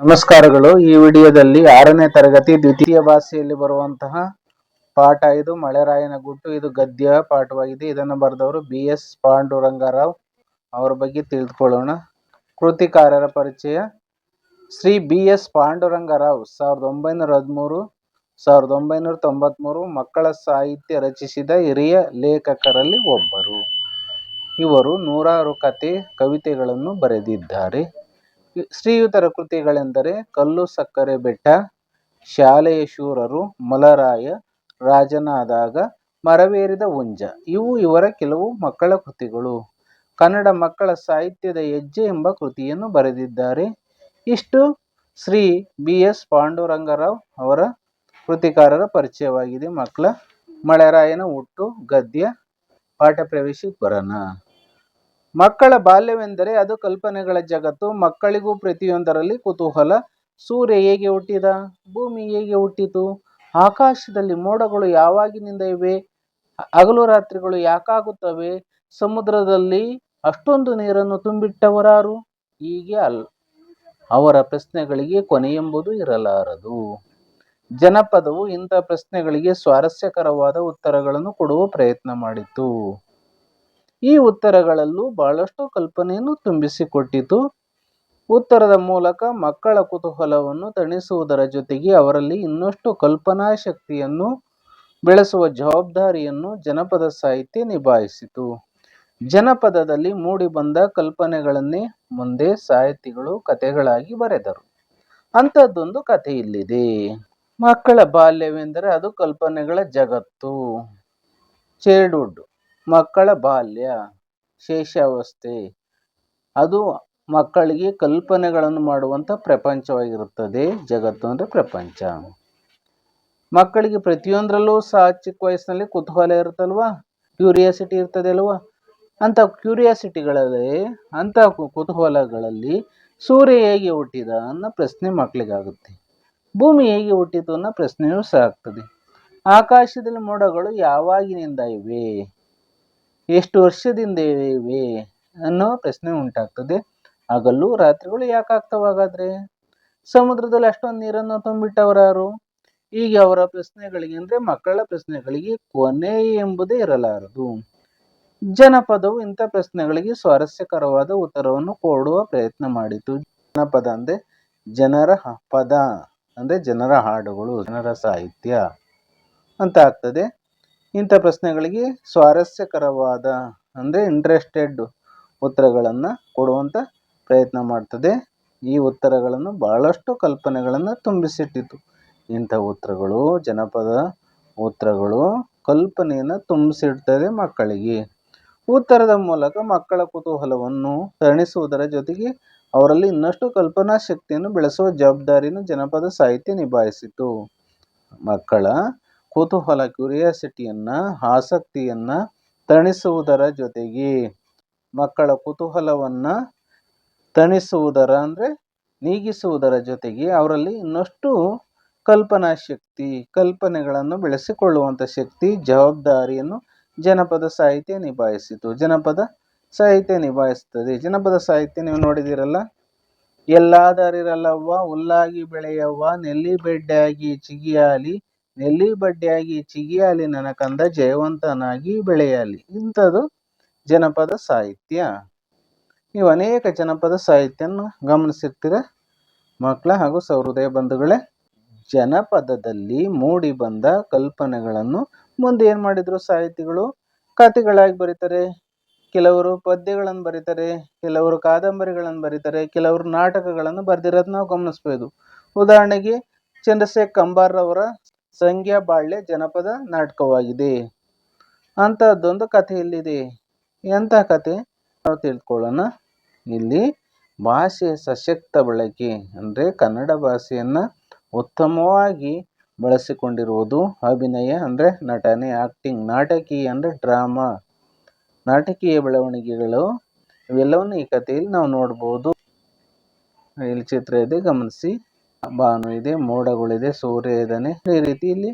ನಮಸ್ಕಾರಗಳು. ಈ ವಿಡಿಯೋದಲ್ಲಿ ಆರನೇ ತರಗತಿ ದ್ವಿತೀಯ ಭಾಷೆಯಲ್ಲಿ ಬರುವಂತಹ ಪಾಠ ಇದು. ಮಳೆರಾಯನ ಗುಟ್ಟು, ಇದು ಗದ್ಯ ಪಾಠವಾಗಿದೆ ಇದನ್ನು ಬರೆದವರು ಬಿ ಎಸ್ ಪಾಂಡುರಂಗರಾವ್ ಅವರ ಬಗ್ಗೆ ತಿಳಿದುಕೊಳ್ಳೋಣ. ಕೃತಿಕಾರರ ಪರಿಚಯ. ಶ್ರೀ ಬಿ ಎಸ್ ಪಾಂಡುರಂಗರಾವ್ ಸಾವಿರದ ಒಂಬೈನೂರ ಹದಿಮೂರು, ಸಾವಿರದ ಒಂಬೈನೂರ ತೊಂಬತ್ಮೂರು ಮಕ್ಕಳ ಸಾಹಿತ್ಯ ರಚಿಸಿದ ಹಿರಿಯ ಲೇಖಕರಲ್ಲಿ ಒಬ್ಬರು. ಇವರು ನೂರಾರು ಕತೆ, ಕವಿತೆಗಳನ್ನು ಬರೆದಿದ್ದಾರೆ. ಶ್ರೀಯುತರ ಕೃತಿಗಳೆಂದರೆ ಕಲ್ಲು, ಸಕ್ಕರೆ, ಬೆಟ್ಟ ಶಾಲೆಯ ಶೂರರು ಮಲರಾಯ, ರಾಜನಾದಾಗ, ಮರವೇರಿದ ಉಂಜ. ಇವು ಇವರ ಕೆಲವು ಮಕ್ಕಳ ಕೃತಿಗಳು. ಕನ್ನಡ ಮಕ್ಕಳ ಸಾಹಿತ್ಯದ ಹೆಜ್ಜೆ ಎಂಬ ಕೃತಿಯನ್ನು ಬರೆದಿದ್ದಾರೆ. ಇಷ್ಟು. ಶ್ರೀ ಬಿ ಎಸ್ ಪಾಂಡುರಂಗರಾವ್ ಅವರ ಕೃತಿಕಾರರ ಪರಿಚಯವಾಗಿದೆ. ಮಕ್ಕಳ ಮಳೆರಾಯನ ಹುಟ್ಟು ಗದ್ಯ, ಪಾಠ ಪ್ರವೇಶಕ್ಕೆ ಬರೋಣ ಮಕ್ಕಳ ಬಾಲ್ಯವೆಂದರೆ ಅದು ಕಲ್ಪನೆಗಳ ಜಗತ್ತು. ಮಕ್ಕಳಿಗೂ ಪ್ರತಿಯೊಂದರಲ್ಲಿ ಕುತೂಹಲ. ಸೂರ್ಯ ಹೇಗೆ ಹುಟ್ಟಿದ? ಭೂಮಿ ಹೇಗೆ ಹುಟ್ಟಿತು? ಆಕಾಶದಲ್ಲಿ ಮೋಡಗಳು ಯಾವಾಗಿನಿಂದ ಇವೆ? ಹಗಲು ರಾತ್ರಿಗಳು ಯಾಕಾಗುತ್ತವೆ? ಸಮುದ್ರದಲ್ಲಿ ಅಷ್ಟೊಂದು ನೀರನ್ನು ತುಂಬಿಟ್ಟವರಾರು? ಹೀಗೆ ಅಲ್ಲ ಅವರ ಪ್ರಶ್ನೆಗಳಿಗೆ ಕೊನೆಯೆಂಬುದು ಇರಲಾರದು. ಜನಪದವು ಇಂಥ ಪ್ರಶ್ನೆಗಳಿಗೆ ಸ್ವಾರಸ್ಯಕರವಾದ ಉತ್ತರಗಳನ್ನು ಕೊಡುವ ಪ್ರಯತ್ನ ಮಾಡಿತು. ಈ ಉತ್ತರಗಳಲ್ಲೂ ಬಹಳಷ್ಟು ಕಲ್ಪನೆಯನ್ನು ತುಂಬಿಸಿಕೊಟ್ಟಿತು. ಉತ್ತರದ ಮೂಲಕ ಮಕ್ಕಳ ಕುತೂಹಲವನ್ನು ತಣಿಸುವುದರ ಜೊತೆಗೆ ಅವರಲ್ಲಿ ಇನ್ನಷ್ಟು ಕಲ್ಪನಾ ಶಕ್ತಿಯನ್ನು ಬೆಳೆಸುವ ಜವಾಬ್ದಾರಿಯನ್ನು ಜನಪದ ಸಾಹಿತ್ಯ ನಿಭಾಯಿಸಿತು. ಜನಪದದಲ್ಲಿ ಮೂಡಿಬಂದ ಕಲ್ಪನೆಗಳನ್ನೇ ಮುಂದೆ ಸಾಹಿತಿಗಳು ಕಥೆಗಳಾಗಿ ಬರೆದರು. ಅಂಥದ್ದೊಂದು ಕಥೆ ಇಲ್ಲಿದೆ. ಮಕ್ಕಳ ಬಾಲ್ಯವೆಂದರೆ ಅದು ಕಲ್ಪನೆಗಳ ಜಗತ್ತು. ಚೈಲ್ಡ್ಹುಡ್ ಮಕ್ಕಳ ಬಾಲ್ಯ ಶೇಷಾವಸ್ಥೆ ಅದು ಮಕ್ಕಳಿಗೆ ಕಲ್ಪನೆಗಳನ್ನು ಮಾಡುವಂಥ ಪ್ರಪಂಚವಾಗಿರುತ್ತದೆ, ಜಗತ್ತು ಅಂದರೆ ಪ್ರಪಂಚ. ಮಕ್ಕಳಿಗೆ ಪ್ರತಿಯೊಂದರಲ್ಲೂ ಸಹ ಚಿಕ್ಕ ವಯಸ್ಸಿನಲ್ಲಿ ಕುತೂಹಲ ಇರುತ್ತಲ್ವಾ? ಕ್ಯೂರಿಯಾಸಿಟಿ ಇರ್ತದೆ ಅಲ್ವಾ? ಅಂಥ ಕ್ಯೂರಿಯಾಸಿಟಿಗಳಲ್ಲಿ, ಅಂಥ ಕುತೂಹಲಗಳಲ್ಲಿ ಸೂರ್ಯ ಹೇಗೆ ಹುಟ್ಟಿದ ಅನ್ನೋ ಪ್ರಶ್ನೆ ಮಕ್ಕಳಿಗಾಗುತ್ತೆ. ಭೂಮಿ ಹೇಗೆ ಹುಟ್ಟಿತು ಅನ್ನೋ ಪ್ರಶ್ನೆಯೂ ಸಹ ಆಗ್ತದೆ. ಆಕಾಶದಲ್ಲಿ ಮೋಡಗಳು ಯಾವಾಗಿನಿಂದ ಇವೆ? ಎಷ್ಟು ವರ್ಷದಿಂದ ಇವೆ ಅನ್ನೋ ಪ್ರಶ್ನೆ ಉಂಟಾಗ್ತದೆ. ಹಗಲು ರಾತ್ರಿಗಳು ಯಾಕಾಗ್ತವೆ ಹಾಗಾದ್ರೆ ಸಮುದ್ರದಲ್ಲಿ ಅಷ್ಟೊಂದು ನೀರನ್ನು ತುಂಬಿಟ್ಟವರಾರು? ಈಗ ಅವರ ಪ್ರಶ್ನೆಗಳಿಗೆ ಅಂದ್ರೆ ಮಕ್ಕಳ ಪ್ರಶ್ನೆಗಳಿಗೆ ಕೊನೆ ಎಂಬುದೇ ಇರಲಾರದು. ಜನಪದವು ಇಂಥ ಪ್ರಶ್ನೆಗಳಿಗೆ ಸ್ವಾರಸ್ಯಕರವಾದ ಉತ್ತರವನ್ನು ಕೊಡುವ ಪ್ರಯತ್ನ ಮಾಡಿತು. ಜನಪದ ಅಂದ್ರೆ ಜನರ ಪದ, ಅಂದ್ರೆ ಜನರ ಹಾಡುಗಳು, ಜನರ ಸಾಹಿತ್ಯ ಅಂತ ಆಗ್ತದೆ. ಇಂಥ ಪ್ರಶ್ನೆಗಳಿಗೆ ಸ್ವಾರಸ್ಯಕರವಾದ, ಅಂದರೆ ಇಂಟ್ರೆಸ್ಟೆಡ್ ಉತ್ತರಗಳನ್ನು ಕೊಡುವಂಥ ಪ್ರಯತ್ನ ಮಾಡ್ತದೆ. ಈ ಉತ್ತರಗಳನ್ನು ಬಹಳಷ್ಟು ಕಲ್ಪನೆಗಳನ್ನು ತುಂಬಿಸಿಟ್ಟಿತು ಇಂಥ ಉತ್ತರಗಳು, ಜನಪದ ಉತ್ತರಗಳು ಕಲ್ಪನೆಯನ್ನು ತುಂಬಿಸಿಡ್ತದೆ ಮಕ್ಕಳಿಗೆ. ಉತ್ತರದ ಮೂಲಕ ಮಕ್ಕಳ ಕುತೂಹಲವನ್ನು ತಣಿಸುವುದರ ಜೊತೆಗೆ ಅವರಲ್ಲಿ ಇನ್ನಷ್ಟು ಕಲ್ಪನಾ ಶಕ್ತಿಯನ್ನು ಬೆಳೆಸುವ ಜವಾಬ್ದಾರಿಯನ್ನು ಜನಪದ ಸಾಹಿತ್ಯ ನಿಭಾಯಿಸಿತು ಮಕ್ಕಳ ಕುತೂಹಲ ಕ್ಯೂರಿಯಾಸಿಟಿಯನ್ನು ಆಸಕ್ತಿಯನ್ನ ತಣಿಸುವುದರ ಜೊತೆಗೆ ಮಕ್ಕಳ ಕುತೂಹಲವನ್ನು ತಣಿಸುವುದರ ಅಂದ್ರೆ ನೀಗಿಸುವುದರ ಜೊತೆಗೆ ಅವರಲ್ಲಿ ಇನ್ನಷ್ಟು ಕಲ್ಪನಾ ಶಕ್ತಿ, ಕಲ್ಪನೆಗಳನ್ನು ಬೆಳೆಸಿಕೊಳ್ಳುವಂಥ ಶಕ್ತಿ, ಜವಾಬ್ದಾರಿಯನ್ನು ಜನಪದ ಸಾಹಿತ್ಯ ನಿಭಾಯಿಸಿತು. ಜನಪದ ಸಾಹಿತ್ಯ ನಿಭಾಯಿಸುತ್ತದೆ. ಜನಪದ ಸಾಹಿತ್ಯ ನೀವು ನೋಡಿದಿರಲ್ಲ ಎಲ್ಲಾದರಿರಲ್ಲವ್ವ ಹುಲ್ಲಾಗಿ ಬೆಳೆಯವ್ವ, ನೆಲ್ಲಿ ಬೆಡ್ಡಾಗಿ ಚಿಗಿಯಾಲಿ ನೆಲ್ಲಿ ಬಡ್ಡಿಯಾಗಿ ಚಿಗಿಯಾಲಿ ನನಕಂದ ಜಯವಂತನಾಗಿ ಬೆಳೆಯಲಿ. ಇಂಥದ್ದು ಜನಪದ ಸಾಹಿತ್ಯ. ನೀವು ಅನೇಕ ಜನಪದ ಸಾಹಿತ್ಯವನ್ನು ಗಮನಿಸಿರ್ತೀರ. ಮಕ್ಕಳ ಹಾಗೂ ಸಹೃದಯ ಬಂಧುಗಳೇ, ಜನಪದದಲ್ಲಿ ಮೂಡಿ ಬಂದ ಕಲ್ಪನೆಗಳನ್ನು ಮುಂದೆ ಏನು ಮಾಡಿದ್ರು ಸಾಹಿತಿಗಳು? ಕಥೆಗಳಾಗಿ ಬರೀತಾರೆ, ಕೆಲವರು ಪದ್ಯಗಳನ್ನು ಬರೀತಾರೆ, ಕೆಲವರು ಕಾದಂಬರಿಗಳನ್ನು ಬರೀತಾರೆ, ಕೆಲವರು ನಾಟಕಗಳನ್ನು ಬರೆದಿರೋದು ನಾವು ಗಮನಿಸ್ಬೋದು. ಉದಾಹರಣೆಗೆ, ಚಂದ್ರಶೇಖರ್ ಕಂಬಾರ್ರವರ ಸಂಖ್ಯಾ ಬಾಳ್ಯ ಜನಪದ ನಾಟಕವಾಗಿದೆ. ಅಂಥದ್ದೊಂದು ಕಥೆ ಇಲ್ಲಿದೆ. ಎಂಥ ಕಥೆ? ನಾವು ತಿಳ್ಕೊಳ್ಳೋಣ. ಇಲ್ಲಿ ಭಾಷೆಯ ಸಶಕ್ತ ಬಳಕೆ, ಅಂದರೆ ಕನ್ನಡ ಭಾಷೆಯನ್ನು ಉತ್ತಮವಾಗಿ ಬಳಸಿಕೊಂಡಿರುವುದು ಅಭಿನಯ, ಅಂದರೆ ನಟನೆ ಆಕ್ಟಿಂಗ್ ನಾಟಕೀಯ, ಅಂದರೆ ಡ್ರಾಮಾ ನಾಟಕೀಯ ಬೆಳವಣಿಗೆಗಳು ಇವೆಲ್ಲವನ್ನು ಈ ಕಥೆಯಲ್ಲಿ ನಾವು ನೋಡ್ಬೋದು. ಇಲ್ಲಿ ಚಿತ್ರ ಇದೆ, ಗಮನಿಸಿ. ಬಾನು ಇದೆ ಮೋಡಗಳಿದೆ ಸೂರ್ಯ ಇದ್ದಾನೆ. ಈ ರೀತಿ ಇಲ್ಲಿ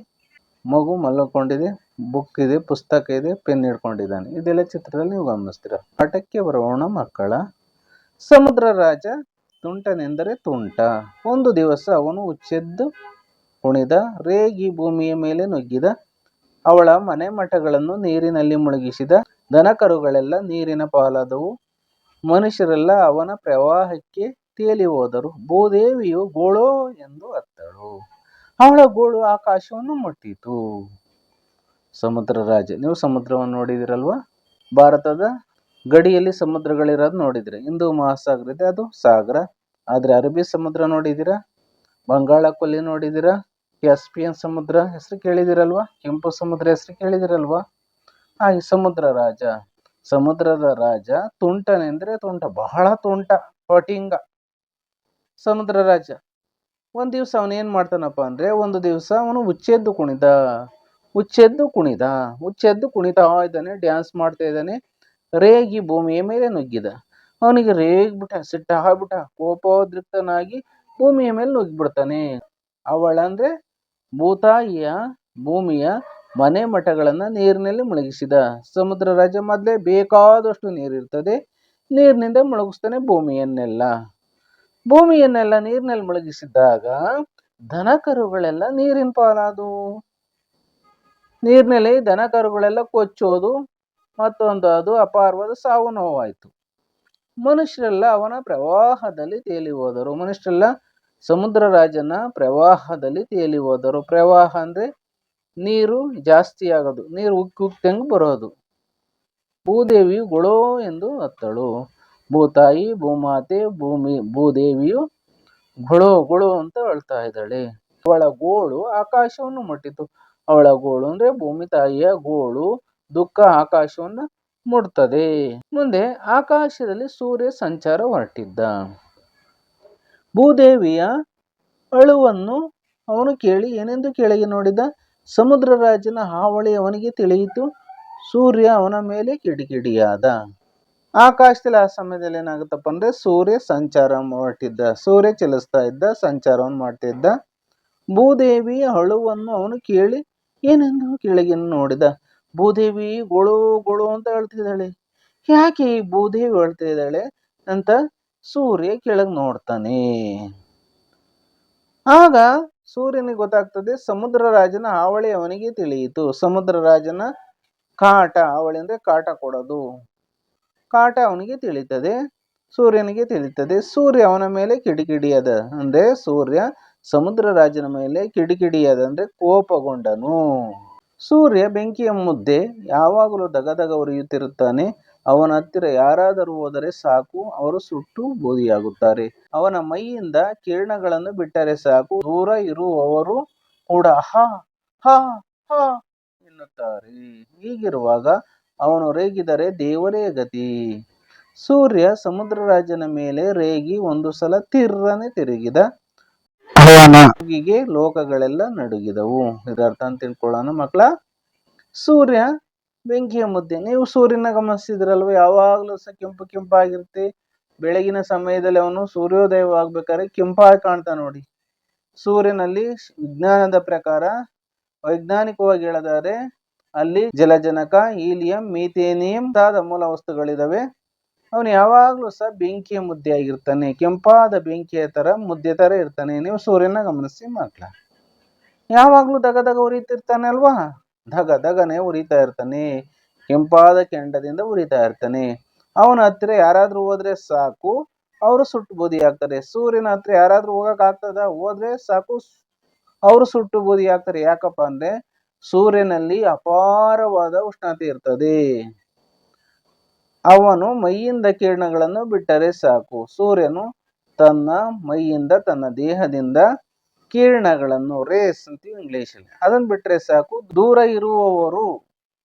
ಮಗು ಮಲ್ಕೊಂಡಿದೆ ಬುಕ್ ಇದೆ, ಪುಸ್ತಕ ಇದೆ ಪೆನ್ ಹಿಡ್ಕೊಂಡಿದ್ದಾನೆ. ಇದೆಲ್ಲ ಚಿತ್ರದಲ್ಲಿ ನೀವು ಗಮನಿಸ್ತೀರ. ಪಾಠಕ್ಕೆ ಬರೋಣ ಮಕ್ಕಳ. ಸಮುದ್ರ ರಾಜ ತುಂಟನೆಂದರೆ ತುಂಟ. ಒಂದು ದಿವಸ ಅವನು ಉಚ್ಚೆದ್ದು ಕುಣಿದ, ರೇಗಿ ಭೂಮಿಯ ಮೇಲೆ ನುಗ್ಗಿದ, ಅವಳ ಮನೆ ಮಠಗಳನ್ನು ನೀರಿನಲ್ಲಿ ಮುಳುಗಿಸಿದ, ದನಕರುಗಳೆಲ್ಲ ನೀರಿನ ಪಾಲಾದವು. ಮನುಷ್ಯರೆಲ್ಲ ಅವನ ಪ್ರವಾಹಕ್ಕೆ ತೇಲಿ ಹೋದರು ಭೂದೇವಿಯು ಗೋಳೋ ಎಂದು ಅತ್ತಳು. ಅವಳ ಗೋಳು ಆಕಾಶವನ್ನು ಮುಟ್ಟಿತು. ಸಮುದ್ರ ರಾಜ, ನೀವು ಸಮುದ್ರವನ್ನು ನೋಡಿದಿರಲ್ವಾ? ಭಾರತದ ಗಡಿಯಲ್ಲಿ ಸಮುದ್ರಗಳಿರೋದು ನೋಡಿದ್ರೆ. ಹಿಂದೂ ಮಹಾಸಾಗರ ಇದೆ, ಅದು ಸಾಗರ. ಆದ್ರೆ ಅರಬ್ಬಿ ಸಮುದ್ರ ನೋಡಿದ್ದೀರಾ ಬಂಗಾಳ ಕೊಲ್ಲಿ ನೋಡಿದ್ದೀರಾ ಕ್ಯಾಸ್ಪಿಯನ್ ಸಮುದ್ರ, ಹೆಸರು ಕೇಳಿದಿರಲ್ವಾ? ಕೆಂಪು ಸಮುದ್ರ, ಹೆಸರು ಕೇಳಿದಿರಲ್ವಾ? ಹಾಗೆ ಸಮುದ್ರ ರಾಜ, ಸಮುದ್ರದ ರಾಜ, ತುಂಟನೆಂದ್ರೆ ತುಂಟ, ಬಹಳ ತುಂಟ ಪಟಿಂಗ ಸಮುದ್ರ ರಾಜ. ಒಂದು ದಿವಸ ಅವನು ಏನು ಮಾಡ್ತಾನಪ್ಪ ಅಂದ್ರೆ, ಒಂದು ದಿವಸ ಅವನು ಹುಚ್ಚೆದ್ದು ಕುಣಿದ. ಹುಚ್ಚೆದ್ದು ಕುಣಿದ. ಹುಚ್ಚೆದ್ದು ಕುಣಿತಾ ಇದ್ದಾನೆ ಡ್ಯಾನ್ಸ್ ಮಾಡ್ತಾ ಇದ್ದಾನೆ, ರೇಗಿ ಭೂಮಿಯ ಮೇಲೆ ನುಗ್ಗಿದ. ಅವನಿಗೆ ರೇಗ್ಬಿಟ್ಟ, ಸಿಟ್ಟ ಆಗ್ಬಿಟ್ಟ, ಕೋಪೋದ್ರಿಕ್ತನಾಗಿ ಭೂಮಿಯ ಮೇಲೆ ನುಗ್ಗಿಬಿಡ್ತಾನೆ. ಅವಳಂದ್ರೆ ಭೂತಾಯಿಯ ಭೂಮಿಯ ಮನೆ ಮಠಗಳನ್ನು ನೀರಿನಲ್ಲಿ ಮುಳುಗಿಸಿದ. ಸಮುದ್ರ ರಾಜ ಮೊದಲೇ ಬೇಕಾದಷ್ಟು ನೀರಿರ್ತದೆ, ನೀರಿನಿಂದ ಮುಳುಗಿಸ್ತಾನೆ ಭೂಮಿಯನ್ನೆಲ್ಲ. ಭೂಮಿಯನ್ನೆಲ್ಲ ನೀರಿನಲ್ಲಿ ಮುಳುಗಿಸಿದ್ದಾಗ ದನ ಕರುಗಳೆಲ್ಲ ನೀರಿನ ಪಾಲಾದವು ನೀರಿನಲ್ಲಿ ದನ ಕರುಗಳೆಲ್ಲ ಕೊಚ್ಚೋದು, ಮತ್ತೊಂದು ಅದು ಅಪಾರ್ವದ ಸಾವು ನೋವಾಯಿತು. ಮನುಷ್ಯರೆಲ್ಲ ಅವನ ಪ್ರವಾಹದಲ್ಲಿ ತೇಲಿ ಹೋದರು. ಮನುಷ್ಯರೆಲ್ಲ ಸಮುದ್ರ ರಾಜನ ಪ್ರವಾಹದಲ್ಲಿ ತೇಲಿ ಹೋದರು. ಪ್ರವಾಹ ಅಂದ್ರೆ ನೀರು ಜಾಸ್ತಿ ಆಗೋದು. ನೀರು ಉಕ್ಕಿ ಉಕ್ಕಂಗೆ ಬರೋದು. ಭೂದೇವಿಯು ಗೊಳೋ ಎಂದು ಅತ್ತಳು. ಭೂತಾಯಿ, ಭೂಮಾತೆ, ಭೂಮಿ, ಭೂದೇವಿಯು ಗುಳು ಗುಳು ಅಂತ ಅಳ್ತಾ ಇದ್ದಾಳೆ. ಅವಳ ಗೋಳು ಆಕಾಶವನ್ನು ಮುಟ್ಟಿತು. ಅವಳ ಗೋಳು ಅಂದ್ರೆ ಭೂಮಿ ತಾಯಿಯ ಗೋಳು ದುಃಖ ಆಕಾಶವನ್ನು ಮುಟ್ತದೆ. ಮುಂದೆ ಆಕಾಶದಲ್ಲಿ ಸೂರ್ಯ ಸಂಚಾರ ಹೊರಟಿದ್ದ. ಭೂದೇವಿಯ ಅಳುವನ್ನು ಅವನು ಕೇಳಿ, ಏನೆಂದು ಕೆಳಗೆ ನೋಡಿದ? ಸಮುದ್ರ ರಾಜನ ಹಾವಳಿ ಅವನಿಗೆ ತಿಳಿಯಿತು. ಸೂರ್ಯ ಅವನ ಮೇಲೆ ಕಿಡಿಕಿಡಿಯಾದ. ಆಕಾಶದಲ್ಲಿ ಆ ಸಮಯದಲ್ಲಿ ಏನಾಗುತ್ತಪ್ಪ ಅಂದ್ರೆ ಸೂರ್ಯ ಸಂಚಾರ ಮಾಡ್ತಿದ್ದ, ಸೂರ್ಯ ಚಲಿಸ್ತಾ ಇದ್ದ, ಸಂಚಾರವನ್ನು ಮಾಡ್ತಿದ್ದ. ಭೂದೇವಿಯ ಅಳುವನ್ನು ಅವನು ಕೇಳಿ, ಏನೆಂದು? ಕೆಳಗೆ ನೋಡಿದ. ಭೂದೇವಿ ಗೊಳು ಗೊಳು ಅಂತ ಹೇಳ್ತಿದ್ದಾಳೆ. ಯಾಕೆ ಈ ಭೂದೇವಿ ಹೇಳ್ತಾ ಇದ್ದಾಳೆ ಅಂತ ಸೂರ್ಯ ಕೆಳಗೆ ನೋಡ್ತಾನೆ. ಆಗ ಸೂರ್ಯನಿಗೆ ಗೊತ್ತಾಗ್ತದೆ, ಸಮುದ್ರ ರಾಜನ ಹಾವಳಿ ಅವನಿಗೆ ತಿಳಿಯಿತು. ಸಮುದ್ರ ರಾಜನ ಕಾಟ, ಹಾವಳಿ ಅಂದ್ರೆ ಕಾಟ ಕೊಡೋದು. ಕಾಟ ಅವನಿಗೆ ತಿಳಿತದೆ, ಸೂರ್ಯನಿಗೆ ತಿಳಿತದೆ. ಸೂರ್ಯ ಅವನ ಮೇಲೆ ಕಿಡಿಕಿಡಿಯದ ಅಂದ್ರೆ ಸೂರ್ಯ ಸಮುದ್ರ ರಾಜನ ಮೇಲೆ ಕಿಡಿಕಿಡಿಯದ ಅಂದ್ರೆ ಕೋಪಗೊಂಡನು. ಸೂರ್ಯ ಬೆಂಕಿಯ ಮುದ್ದೆ ಯಾವಾಗಲೂ ದಗದಗ ಉರಿಯುತ್ತಿರುತ್ತಾನೆ. ಅವನ ಹತ್ತಿರ ಯಾರಾದರೂ ಹೋದರೆ ಸಾಕು, ಅವರು ಸುಟ್ಟು ಬೋಧಿಯಾಗುತ್ತಾರೆ ಅವನ ಮೈಯಿಂದ ಕಿರಣಗಳನ್ನು ಬಿಟ್ಟರೆ ಸಾಕು, ದೂರ ಇರುವವರು ಕೂಡ ಹ ಹ ಹ ಎನ್ನುತ್ತಾರೆ. ಹೀಗಿರುವಾಗ ಅವನು ರೇಗಿದರೆ ದೇವರೇ ಗತಿ. ಸೂರ್ಯ ಸಮುದ್ರ ರಾಜನ ಮೇಲೆ ರೇಗಿ ಒಂದು ಸಲ ತಿರ್ರನೆ ತಿರುಗಿದ. ಅವನಿಗೆ ಲೋಕಗಳೆಲ್ಲ ನಡುಗಿದವು. ಇದರ್ಥ ಅಂತ ತಿಳ್ಕೊಳ್ಳೋಣ ಮಕ್ಕಳ. ಸೂರ್ಯ ಬೆಂಕಿಯ ಮುದ್ದೆ. ನೀವು ಸೂರ್ಯನ ಗಮನಿಸಿದ್ರಲ್ವ? ಯಾವಾಗಲೂ ಸಹ ಕೆಂಪು ಕೆಂಪಾಗಿರುತ್ತೆ. ಬೆಳಗಿನ ಸಮಯದಲ್ಲಿ ಅವನು ಸೂರ್ಯೋದಯವಾಗ್ಬೇಕಾದ್ರೆ ಕೆಂಪಾಗಿ ಕಾಣ್ತಾ ನೋಡಿ. ಸೂರ್ಯನಲ್ಲಿ ವಿಜ್ಞಾನದ ಪ್ರಕಾರ ವೈಜ್ಞಾನಿಕವಾಗಿ ಹೇಳದಾದ್ರೆ ಅಲ್ಲಿ ಜಲಜನಕ, ಹೀಲಿಯಂ, ಮೀಥೇನಿಯಂ ಮುಂತಾದ ಮೂಲ ವಸ್ತುಗಳಿದಾವೆ. ಅವನು ಯಾವಾಗಲೂ ಸಹ ಬೆಂಕಿಯ ಮುದ್ದೆ ಆಗಿರ್ತಾನೆ ಕೆಂಪಾದ ಬೆಂಕಿಯ ತರ ಮುದ್ದೆ ತರ ಇರ್ತಾನೆ. ನೀವು ಸೂರ್ಯನ ಗಮನಿಸಿ ಮಕ್ಕಳ. ಯಾವಾಗಲೂ ದಗ ದಗ ಉರಿತಿರ್ತಾನೆ ಅಲ್ವಾ? ದಗ ದಗನೆ ಉರಿತಾ ಇರ್ತಾನೆ, ಕೆಂಪಾದ ಕೆಂಡದಿಂದ ಉರಿತಾ ಇರ್ತಾನೆ. ಅವನ ಹತ್ತಿರ ಯಾರಾದ್ರೂ ಹೋದ್ರೆ ಸಾಕು, ಅವರು ಸುಟ್ಟು ಬೂದಿ ಆಗ್ತಾರೆ ಸೂರ್ಯನ ಹತ್ರ ಯಾರಾದ್ರೂ ಹೋಗಕ್ ಆಗ್ತದ? ಹೋದ್ರೆ ಸಾಕು. ಅವರು ಸುಟ್ಟು ಬೂದಿ ಆಗ್ತಾರೆ ಯಾಕಪ್ಪ ಅಂದ್ರೆ ಸೂರ್ಯನಲ್ಲಿ ಅಪಾರವಾದ ಉಷ್ಣತೆ ಇರ್ತದೆ. ಅವನು ಮೈಯಿಂದ ಕಿರಣಗಳನ್ನು ಬಿಟ್ಟರೆ ಸಾಕು. ಸೂರ್ಯನು ತನ್ನ ಮೈಯಿಂದ ತನ್ನ ದೇಹದಿಂದ ಕಿರಣಗಳನ್ನು ರೇಸ್ ಅಂತೀವಿ ಇಂಗ್ಲಿಷ್ ಅಲ್ಲಿ ಅದನ್ನ ಬಿಟ್ಟರೆ ಸಾಕು. ದೂರ ಇರುವವರು